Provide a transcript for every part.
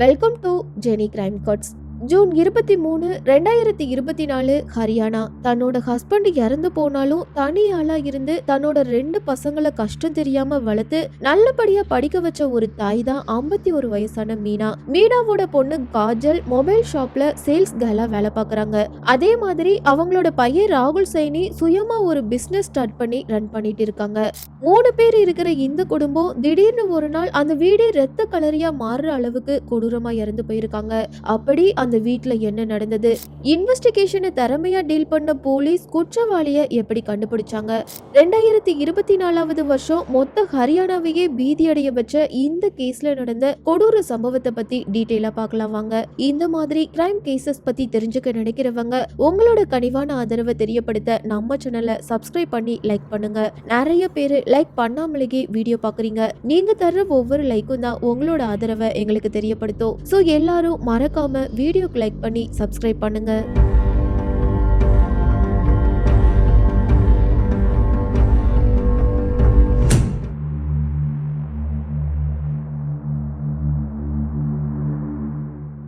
Welcome to Jenny crime cuts June இருபத்தி மூணு ரெண்டாயிரத்தி இருபத்தி நாலு ஹரியானா. தன்னோட ஹஸ்பண்ட் இறந்து போனாலும் தனி ஆளா இருந்து தன்னோட ரெண்டு பசங்களை கஷ்டம் தெரியாம வளர்த்து நல்லபடியா படிக்க வச்ச ஒரு தாய் தான் ஐம்பத்தி ஒரு வயசான மீனா. மீனாவோட பொண்ணு காஜல் மொபைல் ஷாப்ல சேல்ஸ் கேர்லா வேலை பார்க்குறாங்க. அதே மாதிரி அவங்களோட பையன் ராகுல் சைனி சுயமா ஒரு பிசினஸ் ஸ்டார்ட் பண்ணி ரன் பண்ணிட்டு இருக்காங்க. மூணு பேர் இருக்கிற இந்த குடும்பம் திடீர்னு ஒரு நாள் அந்த வீடே ரத்த கலரியா மாறுற அளவுக்கு கொடூரமா இறந்து போயிருக்காங்க. அப்படி அந்த அந்த வீட்டில் என்ன நடந்தது? இன்வெஸ்டிகேஷனை திறமையா டீல் பண்ண போலீஸ் குற்றவாளியை எப்படி கண்டுபிடிச்சாங்க? ரெண்டாயிரத்தி இருபத்தி நாலாவது வருஷம் மொத்த ஹரியானாவையே பீதி அடைய வச்ச இந்த கேஸ்ல நடந்த கொடூர சம்பவத்தை பத்தி டீட்டெயிலா பார்க்கலாம் வாங்க. இந்த மாதிரி கிரைம் கேசஸ் பத்தி தெரிஞ்சுக்க நினைக்கிறவங்க உங்களோட கனிவான ஆதரவை தெரியப்படுத்த நம்ம சேனலை சப்ஸ்கிரைப் பண்ணி லைக் பண்ணுங்க. நிறைய பேர் லைக் பண்ணாமலேயே வீடியோ பாக்குறீங்க நீங்க தர்ற ஒவ்வொரு லைக்கும் தான் உங்களோட ஆதரவை எங்களுக்கு தெரியப்படுத்தும். ஸோ எல்லாரும் மறக்காம வீடியோ வீடியோக்கு லைக் பண்ணி சப்ஸ்கிரைப் பண்ணுங்கள்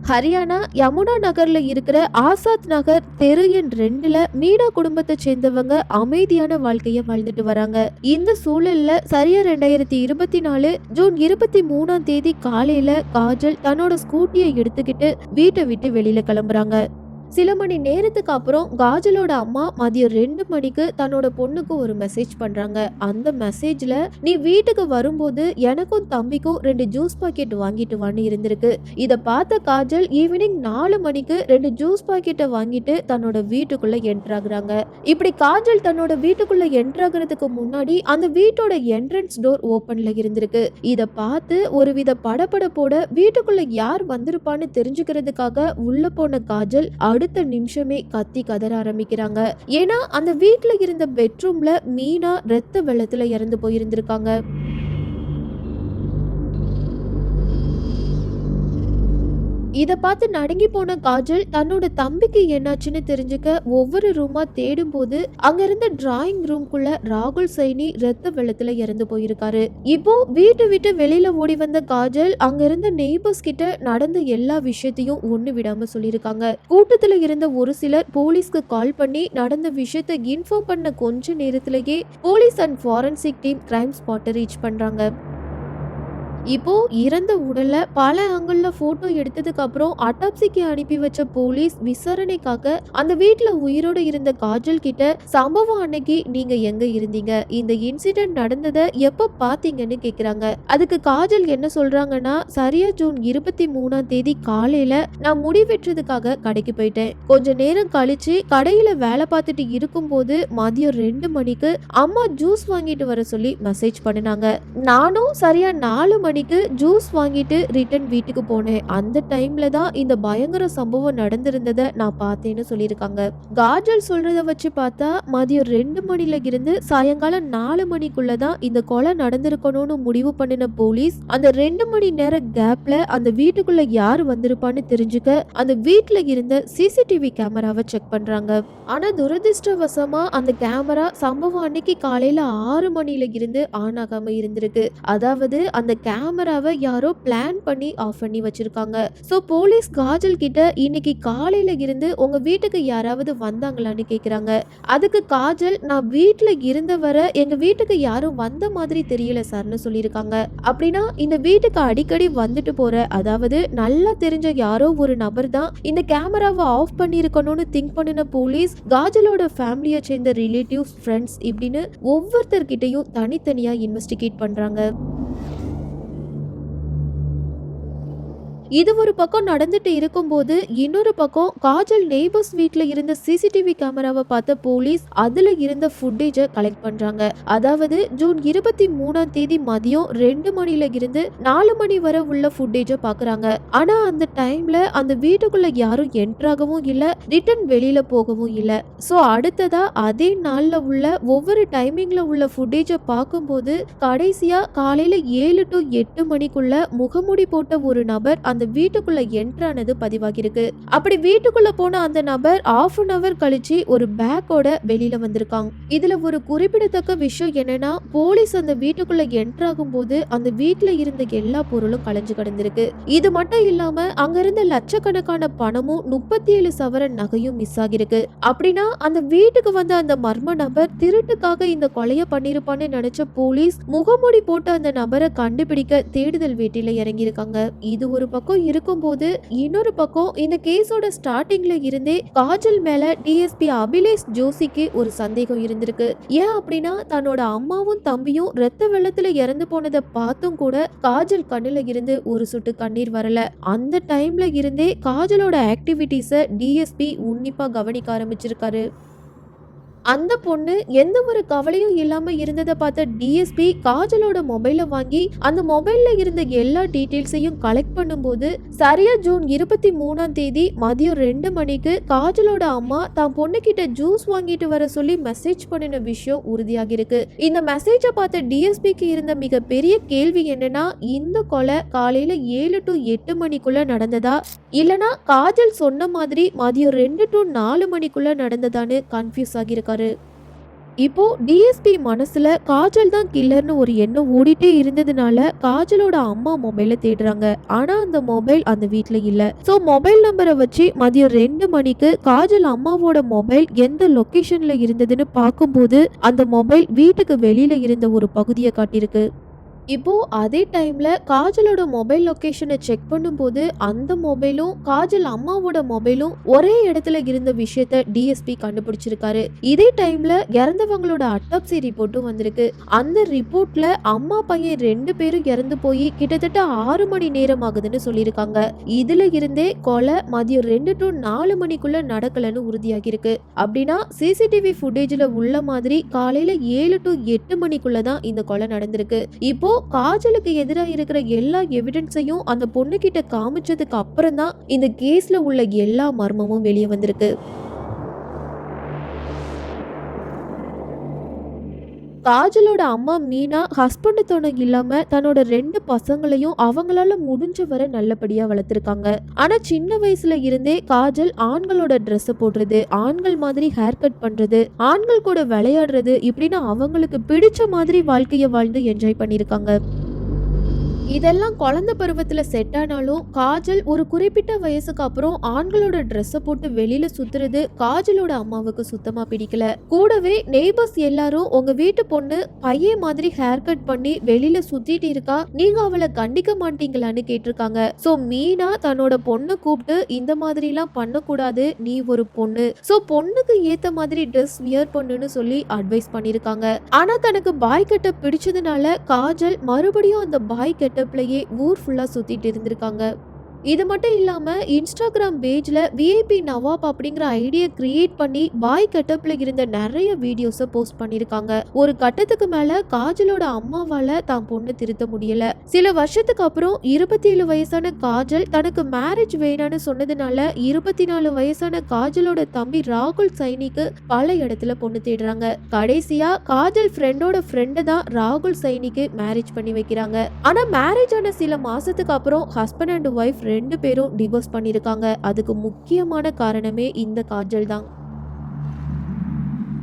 ஹரியானா யமுனா நகர்ல இருக்கிற ஆசாத் நகர் தெரு எண் ரெண்டுல மீனா குடும்பத்தை சேர்ந்தவங்க அமைதியான வாழ்க்கையை வாழ்ந்துட்டு வராங்க. இந்த சூழல்ல சரியா ரெண்டாயிரத்தி இருபத்தி நாலு ஜூன் இருபத்தி மூணாம் தேதி காலையில காஜல் தன்னோட ஸ்கூட்டியை எடுத்துக்கிட்டு வீட்டை விட்டு வெளியில கிளம்புறாங்க. சில மணி நேரத்துக்கு அப்புறம் காஜலோட அம்மா மதியம் ரெண்டு மணிக்கு தன்னோட பொண்ணுக்கு ஒரு மெசேஜ் பண்றாங்க. அந்த மெசேஜ்ல நீ வீட்டுக்கு வரும்போது எனக்கும் தம்பிக்கும் ரெண்டு ஜூஸ் பாக்கெட் வாங்கிட்டு வான்னு இருந்திருக்கு. இத பார்த்த காஜல் ஈவினிங் நாலு மணிக்கு ரெண்டு ஜூஸ் பாக்கெட்டை வாங்கிட்டு தன்னோட வீட்டுக்குள்ள என்ட்ராகிறாங்க இப்படி காஜல் தன்னோட வீட்டுக்குள்ள என்ட்ராகிறதுக்கு முன்னாடி அந்த வீட்டோட என்ட்ரன்ஸ் டோர் ஓபன்ல இருந்திருக்கு. இத பார்த்து ஒருவித படபடப்போட வீட்டுக்குள்ள யார் வந்திருப்பான்னு தெரிஞ்சுக்கிறதுக்காக உள்ள போன காஜல் அடுத்த நிமிஷமே கத்தி கதற ஆரம்பிக்கிறாங்க. ஏன்னா அந்த வீட்ல இருந்த பெட்ரூம்ல மீனா ரத்த வெள்ளத்துல இறந்து போயிருந்திருக்காங்க. இதை பார்த்து நடுங்கி போன காஜல் தன்னோட தம்பிக்கு என்னாச்சுன்னு தெரிஞ்சுக்க ஒவ்வொரு ரூமா தேடும் போது அங்க இருந்த டிராயிங் ரூம்குள்ள ராகுல் சைனி ரத்த வெள்ளத்துல இறந்து போயிருக்காரு. இப்போ வீட்டு விட்டு வெளியில ஓடி வந்த காஜல் அங்க இருந்த நெய்பர்ஸ் கிட்ட நடந்த எல்லா விஷயத்தையும் ஒண்ணு விடாம சொல்லியிருக்காங்க. கூட்டத்துல இருந்த ஒரு சிலர் போலீஸ்க்கு கால் பண்ணி நடந்த விஷயத்த இன்ஃபார்ம் பண்ண கொஞ்ச நேரத்திலேயே police and forensic team crime ஸ்பாட்டை reach பண்றாங்க. இப்போ இறந்த உடலை பல ஆங்கிளில் போட்டோ எடுத்ததுக்கு அப்புறம் அட்டாப்சிக்கு அனுப்பி வச்ச போலீஸ் விசாரணைக்காக அந்த வீட்டில் உயிரோட இருந்த காஜல் கிட்ட சம்பவம் அன்னைக்கு நீங்க எங்க இருந்தீங்க? இந்த இன்சிடென்ட் நடந்ததை எப்ப பாத்தீங்கன்னு கேக்குறாங்க. அதுக்கு காஜல் என்ன சொல்றாங்கன்னா சரியா ஜூன் இருபத்தி மூணாம் தேதி காலையில நான் முடி வெட்டுறதுக்காக கடைக்கு போயிட்டேன். கொஞ்ச நேரம் கழிச்சு கடையில வேலை பார்த்துட்டு இருக்கும்போது மதியம் ரெண்டு மணிக்கு அம்மா ஜூஸ் வாங்கிட்டு வர சொல்லி மெசேஜ் பண்ணினாங்க. நானும் சரியா நாலு மணிக்கு ஜூஸ் வாங்கிட்டு ரிட்டர்ன் வீட்டுக்கு போனேன். அந்த டைம்ல தான் இந்த பயங்கர சம்பவம் நடந்திருந்ததை நான் பார்த்தேன்னு சொல்லியிருக்காங்க. காஜல் சொல்றத வச்சு பார்த்தா மதியம் ரெண்டு மணில இருந்து சாயங்காலம் நாலு மணிக்குள்ள தான் இந்த கொலை நடந்திருக்கணும்னு முடிவு பண்ணின போலீஸ் அந்த ரெண்டு மணி நேர கேப்ல அந்த வீட்டுக்குள்ள யார் வந்திருப்பான்னு தெரிஞ்சுக்க அந்த வீட்டுல இருந்த சிசிடிவி கேமராவை செக் பண்றாங்க. ஆனா துரதிருஷ்டவசமா அந்த கேமரா சம்பவம் அன்னைக்கு காலையில ஆறு மணில இருந்து ஆன் ஆகாம இருந்திருக்கு. அதாவது அந்த கேமராவை யாரோ பிளான் பண்ணி ஆஃப் பண்ணி வச்சிருக்காங்க. ஸோ போலீஸ் காஜல் கிட்ட இன்னைக்கு காலையில இருந்து உங்க வீட்டுக்கு யாராவது வந்தாங்களான்னு கேக்குறாங்க. அதுக்கு காஜல் நான் வீட்டில் இருந்த வர எங்க வீட்டுக்கு யாரும் வந்த மாதிரி தெரியல சார்னு சொல்லியிருக்காங்க. அப்படின்னா இந்த வீட்டுக்கு அடிக்கடி வந்துட்டு போற அதாவது நல்லா தெரிஞ்ச யாரோ ஒரு நபர் தான் இந்த கேமராவை ஆஃப் பண்ணியிருக்கணும்னு திங்க் பண்ணின போலீஸ் காஜலோட ஃபேமிலியை சேர்ந்த ரிலேட்டிவ்ஸ் ஃப்ரெண்ட்ஸ் இப்படின்னு ஒவ்வொருத்தர்கிட்டையும் தனித்தனியா இன்வெஸ்டிகேட் பண்றாங்க. இது ஒரு பக்கம் நடந்துட்டு இருக்கும்போது இன்னொரு பக்கம் காஜல் நெய்பர்ஸ் வீட்ல இருந்த சிசிடிவி கேமராவை பார்த்த போலீஸ் அதுல இருந்த ஃபுட்டேஜை கலெக்ட் பண்றாங்க. அதாவது ஜூன் இருபத்தி மூணாம் தேதி மதியம் ரெண்டு மணில இருந்து நாலு மணி வரை உள்ள ஃபுட்டேஜை பாக்குறாங்க ஆனா அந்த டைம்ல அந்த வீட்டுக்குள்ள யாரும் என்ட்ராகவும் இல்ல ரிட்டர்ன் வெளியில போகவும் இல்ல. சோ அடுத்ததா அதே நாள்ல உள்ள ஒவ்வொரு டைமிங்ல உள்ள ஃபுட்டேஜை பார்க்கும்போது கடைசியா காலையில ஏழு டு எட்டு மணிக்குள்ள முகமூடி போட்ட ஒரு நபர் அந்த அந்த வீட்டுக்குள்ள என்ட்ரானது பதிவாகியிருக்கு. அப்படி வீட்டுக்குள்ள போன அந்த நபர் ஆஃப் அன் அவர் கழிச்சு ஒரு பேக்கோட வெளியில வந்திருக்காங்க. இதுல ஒரு குறிப்பிடத்தக்க விஷயம் என்னன்னா போலீஸ் அந்த வீட்டுக்குள்ள என்ட்ராகும் போது அந்த வீட்டுல இருந்த எல்லா பொருளும் களைஞ்சு கிடந்திருக்கு. இது மட்டும் இல்லாம அங்க இருந்த லட்சக்கணக்கான பணமும் முப்பத்தி ஏழு சவரன் நகையும் மிஸ் ஆகிருக்கு அப்படின்னா அந்த வீட்டுக்கு வந்த அந்த மர்ம நபர் திருட்டுக்காக இந்த கொலைய பண்ணிருப்பான்னு நினைச்ச போலீஸ் முகமூடி போட்டு அந்த நபரை கண்டுபிடிக்க தேடுதல் வீட்டில இறங்கியிருக்காங்க. இது ஒரு பக்கம் இருக்கும்போது இன்னொரு பக்கம் இந்த கேஸோட ஸ்டார்டிங்ல இருந்தே காஜல் மேல டிஎஸ்பி அபிலேஷ் ஜோஷிக்கு ஒரு சந்தேகம் இருந்திருக்கு. ஏன் அப்படின்னா தன்னோட அம்மாவும் தம்பியும் ரத்த வெள்ளத்துல இறந்து போனதை பார்த்தும் கூட காஜல் கண்ணுல இருந்து ஒரு சொட்டு கண்ணீர் வரல. அந்த டைம்ல இருந்தே காஜலோட ஆக்டிவிட்டீஸை டிஎஸ்பி உன்னிப்பா கவனிக்க ஆரம்பிச்சிருக்காரு. அந்த பொண்ணு எந்த ஒரு கவலையும் இல்லாம இருந்ததை பார்த்த டிஎஸ்பி காஜலோட மொபைலை வாங்கி அந்த மொபைல்ல இருந்த எல்லா டீட்டெயில்ஸையும் கலெக்ட் பண்ணும்போது சரியா ஜூன் இருபத்தி மூணாம் தேதி மதியம் ரெண்டு மணிக்கு காஜலோட அம்மா தான் பொண்ணு கிட்ட ஜூஸ் வாங்கிட்டு வர சொல்லி மெசேஜ் பண்ணின விஷயம் உறுதியாகிருக்கு இந்த மெசேஜை பார்த்த டிஎஸ்பிக்கு இருந்த மிகப்பெரிய கேள்வி என்னன்னா இந்த கொலை காலையில ஏழு டு எட்டு மணிக்குள்ள நடந்ததா? இல்லனா காஜல் சொன்ன மாதிரி மதியம் ரெண்டு டு நாலு மணிக்குள்ள நடந்ததான்னு கன்ஃபியூஸ் ஆகியிருக்காரு இப்போ டிஎஸ்பி மனசுல காஜல் தான் கில்லர்னு ஒரு எண்ணம் ஓடிட்டே இருந்ததுனால காஜலோட அம்மா மொபைலை தேடுறாங்க. ஆனா அந்த மொபைல் அந்த வீட்ல இல்ல. சோ மொபைல் நம்பரை வச்சு மதியம் ரெண்டு மணிக்கு காஜல் அம்மாவோட மொபைல் எந்த லொகேஷன்ல இருந்ததுன்னு பார்க்கும்போது அந்த மொபைல் வீட்டுக்கு வெளியில இருந்த ஒரு பகுதியை காட்டியிருக்கு. இப்போ அதே டைம்ல காஜலோட மொபைல் லொக்கேஷனை செக் பண்ணும்போது அந்த மொபைலும் காஜல் அம்மாவோட மொபைலும் ஒரே இடத்துல இருந்த விஷயத்த டிஎஸ்பி கண்டுபிடிச்சிருக்காரு. இதே டைம்ல இறந்தவங்களோட அட்டாப்சி ரிப்போர்ட்டும் வந்திருக்கு. அந்த ரிப்போர்ட்ல அம்மா பையன் ரெண்டு பேரும் இறந்து போய் கிட்டத்தட்ட ஆறு மணி நேரம் ஆகுதுன்னு சொல்லியிருக்காங்க. இதுல இருந்தே கொலை மதியம் ரெண்டு டு நாலு மணிக்குள்ள நடக்கலன்னு உறுதியாகிருக்கு அப்படின்னா சிசிடிவி ஃபுட்டேஜ்ல உள்ள மாதிரி காலையில ஏழு டு எட்டு மணிக்குள்ளே தான் இந்த கொலை நடந்திருக்கு. இப்போ காஜலுக்கு எதிராக இருக்கிற எல்லா எவிடன்ஸையும் அந்த பொண்ணு கிட்ட காமிச்சதுக்கு அப்புறம் தான் இந்த கேஸ்ல உள்ள எல்லா மர்மமும் வெளியே வந்திருக்கு. காஜலோட அம்மா மீனா ஹஸ்பண்ட் துணை இல்லாம தன்னோட ரெண்டு பசங்களையும் அவங்களால முடிஞ்ச வரை நல்லபடியா வளர்த்துருக்காங்க. ஆனா சின்ன வயசுல இருந்தே காஜல் ஆண்களோட ட்ரெஸ் போடுறது ஆண்கள் மாதிரி ஹேர் கட் பண்றது ஆண்கள் கூட விளையாடுறது இப்படின்னு அவங்களுக்கு பிடிச்ச மாதிரி வாழ்க்கையை வாழ்ந்து என்ஜாய் பண்ணியிருக்காங்க. இதெல்லாம் குழந்தை பருவத்துல செட் ஆனாலும் காஜல் ஒரு குறிப்பிட்ட வயசுக்கு அப்புறம் ஆண்களோட ட்ரெஸ்ஸை போட்டு வெளியில சுத்துறது காஜலோட அம்மாவுக்கு சுத்தமா பிடிக்கல. கூடவே நெய்பர்ஸ் எல்லாரும் உங்க வீட்டு பொண்ணு பையன் மாதிரி ஹேர் கட் பண்ணி வெளியில சுத்திட்டு இருக்கா நீங்க அவளை கண்டிக்க மாட்டீங்களான்னு கேட்டிருக்காங்க. சோ மீனா தன்னோட பொண்ணை கூப்பிட்டு இந்த மாதிரி எல்லாம் பண்ணக்கூடாது நீ ஒரு பொண்ணு. சோ பொண்ணுக்கு ஏத்த மாதிரி ட்ரெஸ் வியர் பண்ணுன்னு சொல்லி அட்வைஸ் பண்ணிருக்காங்க ஆனா தனக்கு பாய் கட்ட பிடிச்சதுனால காஜல் மறுபடியும் அந்த பாய் செட்டப்லேயே ஊர் ஃபுல்லா சுத்திட்டு இருந்திருக்காங்க. இது மட்டும் இல்லாமல் இன்ஸ்டாகிராம் பேஜில் விஐபி நவாப் அப்படிங்கிற ஐடியை கிரியேட் பண்ணி பாய் கட்டப்பில் இருந்த நிறைய வீடியோஸை போஸ்ட் பண்ணியிருக்காங்க ஒரு கட்டத்துக்கு மேலே காஜலோட அம்மாவால் தான் பொண்ணு திருத்த முடியல. சில வருஷத்துக்கு அப்புறம் இருபத்தி ஏழு வயசான காஜல் தனக்கு மேரேஜ் வேணான்னு சொன்னதுனால இருபத்தி நாலு வயசான காஜலோட தம்பி ராகுல் சைனிக்கு பல இடத்துல பொண்ணு தேடுறாங்க. கடைசியா காஜல் ஃப்ரெண்டோட ஃப்ரெண்டு தான் ராகுல் சைனிக்கு மேரேஜ் பண்ணி வைக்கிறாங்க. ஆனா மேரேஜ் ஆன சில மாசத்துக்கு அப்புறம் ஹஸ்பண்ட் அண்ட் ஒய்ஃப் ரெண்டு பேரும் டிவோர்ஸ் பண்ணியிருக்காங்க. அதுக்கு முக்கியமான காரணமே இந்த காஜல் தான்.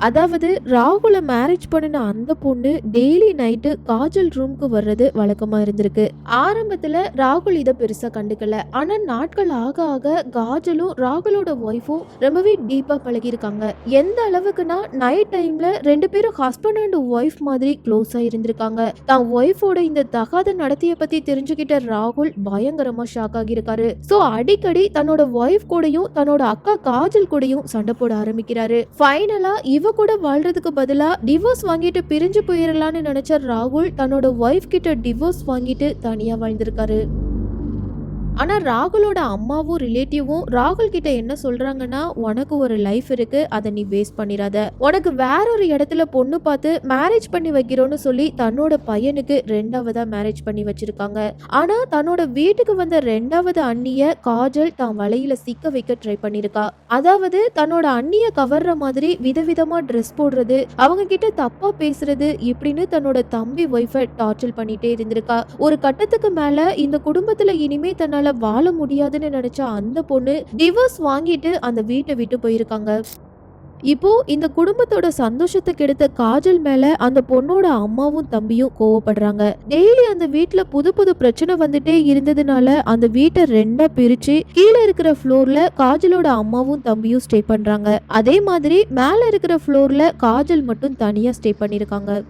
அதாவது ராகுலை மேரேஜ் பண்ணின அந்த பொண்ணு டெய்லி நைட்டு காஜல் ரூம்க்கு வர்றது வழக்கமா இருந்திருக்கு. ஆரம்பத்துல ராகுல் இதை பெருசா கண்டுக்கல. ஆனா நாட்கள் ஆக ஆக காஜலும் ராகுலோட ஒய்ஃபும் ரொம்பவே டீப்பா பழகியிருக்காங்க. எந்த அளவுக்குன்னா நைட் டைம்ல ரெண்டு பேரும் ஹஸ்பண்ட் அண்ட் ஒய்ஃப் மாதிரி க்ளோஸ் இருந்திருக்காங்க. தான் ஒய்ஃபோட இந்த தகாத நடத்தையை பத்தி தெரிஞ்சுக்கிட்ட ராகுல் பயங்கரமா ஷாக் ஆகியிருக்காரு. சோ அடிக்கடி தன்னோட ஒய்ஃப் கூடயும் தன்னோட அக்கா காஜல் கூடயும் சண்டை போட ஆரம்பிக்கிறாரு. ஃபைனலா இவ கூட வாழ்றதுக்கு பதிலாக டிவோர்ஸ் வாங்கிட்டு பிரிஞ்சு போயிடலான்னு நினைச்ச ராகுல் தன்னோட ஒய்ஃப் கிட்ட டிவோர்ஸ் வாங்கிட்டு தனியாக வாழ்ந்திருக்காரு. ஆனால் ராகுலோட அம்மாவும் ரிலேட்டிவும் ராகுல் கிட்ட என்ன சொல்றாங்கன்னா உனக்கு ஒரு லைஃப் இருக்கு அதை நீ வேஸ்ட் பண்ணிடாத உனக்கு வேற ஒரு இடத்துல பொண்ணு பார்த்து மேரேஜ் பண்ணி வைக்கிறோன்னு சொல்லி தன்னோட பையனுக்கு ரெண்டாவதா மேரேஜ் பண்ணி வச்சிருக்காங்க. ஆனா தன்னோட வீட்டுக்கு வந்த ரெண்டாவது அண்ணிய காஜல் தான் வலையில சிக்க வைக்க ட்ரை பண்ணிருக்கா. அதாவது தன்னோட அண்ணிய கவர்ற மாதிரி விதவிதமா ட்ரெஸ் போடுறது அவங்க கிட்ட தப்பா பேசுறது இப்படின்னு தன்னோட தம்பி ஒய்ஃபை டார்ச்சர் பண்ணிட்டே இருந்திருக்கா. ஒரு கட்டத்துக்கு மேல இந்த குடும்பத்துல இனிமே தன்னால வாழ முடியாதுன்னு நினைச்ச அந்த பொண்ணு டிவோர்ஸ் வாங்கிட்டு அந்த வீட்டை விட்டு போயிருக்காங்க. இப்போ இந்த குடும்பத்தோட சந்தோஷத்தை கெடுத்த காஜல் மேல அந்த பொண்ணோட அம்மாவும் தம்பியும் கோவப்படுறாங்க. டெய்லி அந்த வீட்டுல புது புது பிரச்சனை வந்துட்டே இருந்ததுனால அந்த வீட்டை ரெண்டா பிரிச்சு கீழே இருக்கிற ஃப்ளோர்ல காஜலோட அம்மாவும் தம்பியும் ஸ்டே பண்றாங்க. அதே மாதிரி மேல இருக்கிற ஃப்ளோர்ல காஜல் மட்டும் தனியா ஸ்டே பண்ணிருக்காங்க.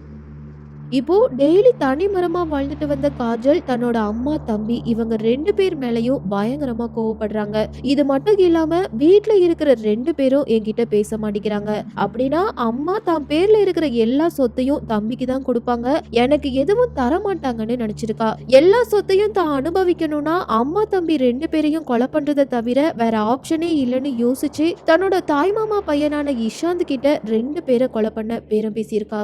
இப்போ டெய்லி தனி மரமா வாழ்ந்துட்டு வந்த காஜல் தன்னோட அம்மா தம்பி இவங்க ரெண்டு பேர் மேலயும் பயங்கரமா கோவப்படுறாங்க. இது மட்டும் இல்லாம வீட்டுல இருக்கிற ரெண்டு பேரும் என்கிட்ட பேச மாட்டேங்கிறாங்க. அப்படின்னா அம்மா தான் பேர்ல இருக்கிற எல்லா சொத்தையும் தம்பிக்கு தான் கொடுப்பாங்க. எனக்கு எதுவும் தர மாட்டாங்கன்னு நினைச்சிருக்கா. எல்லா சொத்தையும் தான் அனுபவிக்கணும்னா அம்மா தம்பி ரெண்டு பேரையும் கொலை பண்றதை தவிர வேற ஆப்ஷனே இல்லைன்னு யோசிச்சு தன்னோட தாய்மாமா பையனான இஷாந்த் கிட்ட ரெண்டு பேரை கொலை பண்ண பேரம் பேசியிருக்கா.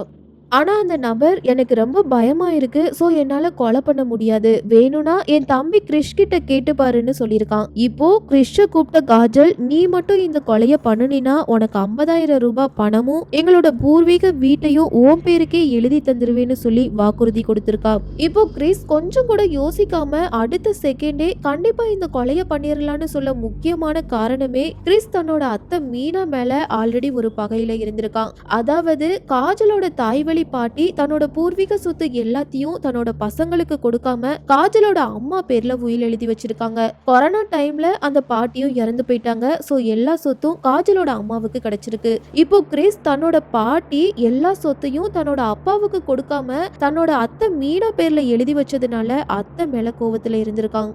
ஆனால் அந்த நபர் எனக்கு ரொம்ப பயமாக இருக்குது ஸோ என்னால் கொலை பண்ண முடியாது. வேணும்னா என் தம்பி கிறிஷ் கிட்ட கேட்டு பாருன்னு சொல்லியிருக்கான். இப்போ கிறிஷை கூப்பிட்ட காஜல் நீ மட்டும் இந்த கொலையை பண்ணினா உனக்கு ஐம்பதாயிரம் ரூபாய் பணமும் எங்களோட பூர்வீக வீட்டையும் ஓம் பேருக்கே எழுதி தந்துருவேன்னு சொல்லி வாக்குறுதி கொடுத்துருக்கா. இப்போ கிறிஸ் கொஞ்சம் கூட யோசிக்காம அடுத்த செகண்டே கண்டிப்பா இந்த கொலையை பண்ணிடலான்னு சொல்ல முக்கியமான காரணமே கிறிஸ் தன்னோட அத்தை மீனா மேல ஆல்ரெடி ஒரு பகையில இருந்திருக்கான். அதாவது காஜலோட தாய்வழி பாட்டி தன்னோட பூர்வீக சொத்து எல்லாத்தையும் தன்னோட பசங்களுக்கு கொடுக்காம காஜலோட அம்மா பேர்ல உயில் எழுதி வச்சிருக்காங்க. கொரோனா டைம்ல அந்த பாட்டியும் இறந்து போயிட்டாங்க. சோ எல்லா சொத்தும் காஜலோட அம்மாவுக்கு கிடைச்சிருக்கு. இப்போ கிறிஸ் தன்னோட பாட்டி எல்லா சொத்தையும் தன்னோட அப்பாவுக்கு கொடுக்காம தன்னோட அத்தை மீனா பேர்ல எழுதி வச்சதுனால அத்தை மேல கோவத்துல இருந்திருக்காங்க.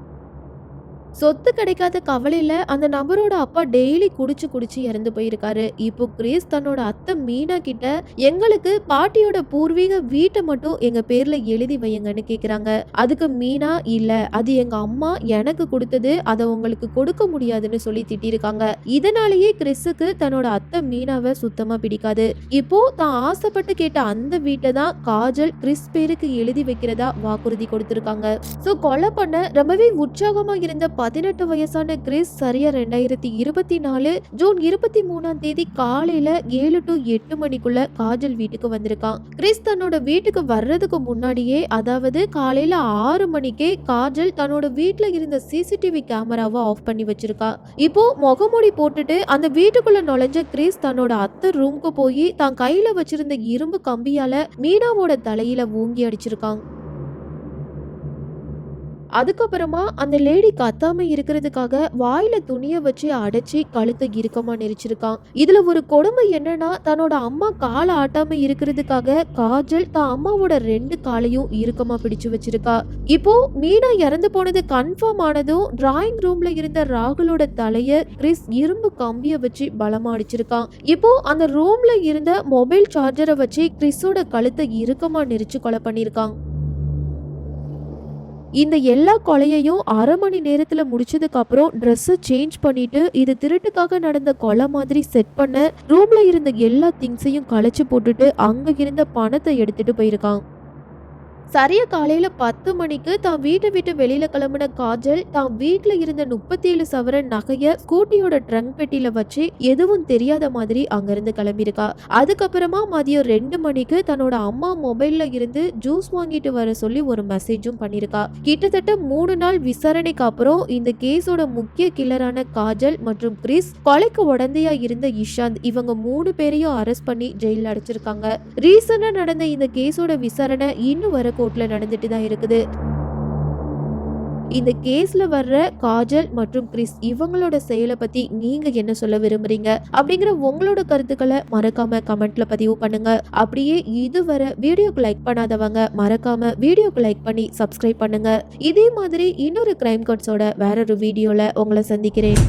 சொத்து கிடைக்காத கவலையில் அந்த நபரோட அப்பா டெய்லி குடிச்சு குடிச்சு இறந்து போயிருக்காரு. இப்போ கிரேஸ் தன்னோட அத்தை மீனா கிட்ட எங்களுக்கு பாட்டியோட பூர்வீக வீட்டை மட்டும் எங்க பேர்ல எழுதி வையுங்கன்னு கேக்குறாங்க. அதுக்கு மீனா இல்ல அது எங்க அம்மா எனக்கு கொடுத்தது அதை உங்களுக்கு கொடுக்க முடியாதுன்னு சொல்லி திட்டிருக்காங்க. இதனாலேயே கிறிஸுக்கு தன்னோட அத்தை மீனாவை சுத்தமா பிடிக்காது. இப்போ தான் ஆசைப்பட்டு கேட்ட அந்த வீட்டை தான் காஜல் கிறிஸ் பேருக்கு எழுதி வைக்கிறதா வாக்குறுதி கொடுத்திருக்காங்க. சோ கொலை பண்ண ரொம்பவே உற்சாகமா இருந்த பதினெட்டு வயசான கிறிஸ் சரியா ரெண்டாயிரத்தி இருபத்தி நாலு ஜூன் இருபத்தி மூணாம் தேதி காலையில ஏழு டு எட்டு மணிக்குள்ள காஜல் வீட்டுக்கு வந்திருக்கான். கிறிஸ் தன்னோட வீட்டுக்கு வர்றதுக்கு முன்னாடியே அதாவது காலையில ஆறு மணிக்கே காஜல் தன்னோட வீட்டுல இருந்த சிசிடிவி கேமராவை ஆஃப் பண்ணி வச்சிருக்கா. இப்போ முகமூடி போட்டுட்டு அந்த வீட்டுக்குள்ள நுழைஞ்ச கிறிஸ் தன்னோட அத்தை ரூம்க்கு போய் தான் கையில வச்சிருந்த இரும்பு கம்பியால மீனாவோட தலையில ஊங்கி அடிச்சிருக்கான். அதுக்கப்புறமா அந்த லேடி கத்தாம இருக்கிறதுக்காக வாயில துணிய வச்சு அடைச்சி கழுத்தை இறுக்கமா நெரிச்சிருக்கான். இதுல ஒரு கொடுமை என்னன்னா தன்னோட அம்மா காலை ஆட்டாம இருக்கிறதுக்காக காஜல் தான் அம்மாவோட ரெண்டு காலையும் இறுக்கமா பிடிச்சு வச்சிருக்கா. இப்போ மீனா இறந்து போனது கன்ஃபார்ம் ஆனதும் டிராயிங் ரூம்ல இருந்த ராகுலோட தலைய கிறிஸ் இரும்பு கம்பிய வச்சு பலமா அடிச்சிருக்கான். இப்போ அந்த ரூம்ல இருந்த மொபைல் சார்ஜரை வச்சு கிறிஸோட கழுத்தை இறுக்கமா நெரிச்சு கொலை பண்ணிருக்கான். இந்த எல்லா கொலையையும் அரை மணி நேரத்தில் முடிச்சதுக்கு அப்புறம் ட்ரெஸ்ஸை சேஞ்ச் பண்ணிட்டு இது திருட்டுக்காக நடந்த கொலை மாதிரி செட் பண்ண ரூம்ல இருந்த எல்லா திங்ஸையும் களைச்சு போட்டுட்டு அங்க இருந்த பணத்தை எடுத்துட்டு போயிருக்கான். சரியா காலையில பத்து மணிக்கு தான் வீட்டை விட்டு வெளியில கிளம்பின காஜல் தான் வீட்டுல இருந்த முப்பத்தி ஏழு சவரன் நகைய ஸ்கூட்டியோட ட்ரங்க் பெட்டியில வச்சு எதுவும் தெரியாத மாதிரி அங்கிருந்து கிளம்பியிருக்கா. அதுக்கப்புறமா மதியம் ரெண்டு மணிக்கு தன்னோட அம்மா மொபைல்ல இருந்து ஜூஸ் வாங்கிட்டு வர சொல்லி ஒரு மெசேஜும் பண்ணிருக்கா கிட்டத்தட்ட மூணு நாள் விசாரணைக்கு அப்புறம் இந்த கேஸோட முக்கிய கில்லரான காஜல் மற்றும் கிறிஸ் கொலைக்கு உடந்தையா இருந்த இஷாந்த் இவங்க மூணு பேரையும் அரெஸ்ட் பண்ணி ஜெயில அடைச்சிருக்காங்க. ரீசெண்டா நடந்த இந்த கேஸோட விசாரணை இன்னும் வரைக்கும் கோர்ட்ல நடந்துட்டு தான் இருக்குது. இந்த கேஸ்ல வர்ற காஜல் மற்றும் கிறிஸ் இவங்களோட செயலை பத்தி நீங்க என்ன சொல்ல விரும்புறீங்க? அப்படிங்கிற உங்களோட கருத்துக்களை மறக்காம கமெண்ட்ல பதிவு பண்ணுங்க. அப்படியே இதுவரை வீடியோக்கு லைக் பண்ணாதவங்க மறக்காம வீடியோக்கு லைக் பண்ணி சப்ஸ்கிரைப் பண்ணுங்க. இதே மாதிரி இன்னொரு கிரைம் கட்ஸோட வேற ஒரு வீடியோல உங்களை சந்திக்கிறேன்.